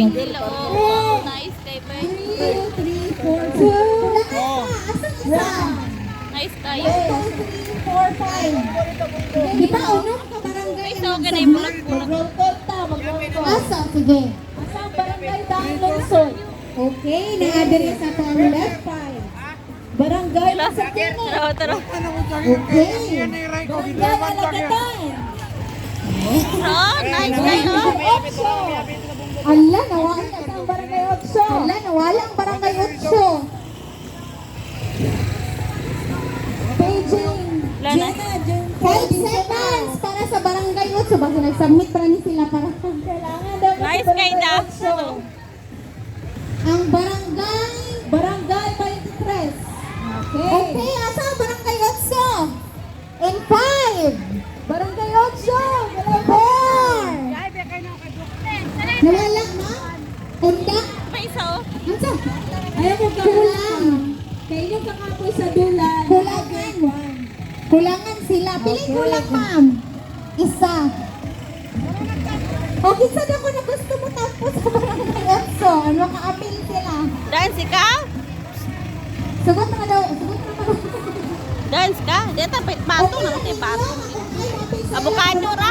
Pink nila, oh. Nice kay Bay. 3, 3, 4, 2. Oh. Asan isa? Nice kayo. 1, 2, 3, 4, 5. Di ba unong ka barangay? Ay, so, ganay bulag-bulag. Mag-roll ta, mag-roll Asa, sige. Asa ang barangay dahil lungsod? Okay, na-adere sa ito ang left side. Barangay sa kini. tara, tara. Okay. Barangay Alagatan. Oh, nice kayo. Otso. Ala, nawala na sa barangay Otso. Ala, nawala ang barangay Otso. Paging. Wala na. 5 seconds para sa barangay Otso. Basta nag-submit pa rin sila para kailangan daw Nice na. Otso. Ang barangay, barangay 23. Okay. Okay, asa ang barangay Otso? In 5. Barangay Otso. Barangay 4. Na? Unda? May isa, oh. Ansa? Ayaw mo ka kulang. Kayo kakapoy sa dulan. Kulangan. Kulangan sila. Pili kulang, ma'am. Isa. Okay, sa ko na gusto mo tapos sa barangay Otso. Ano ka-appeal sila? Dance ka? Sugot na ka daw. Sugot na ka daw. Dance ka? Dito, patong na kasi patong. Avocado ra?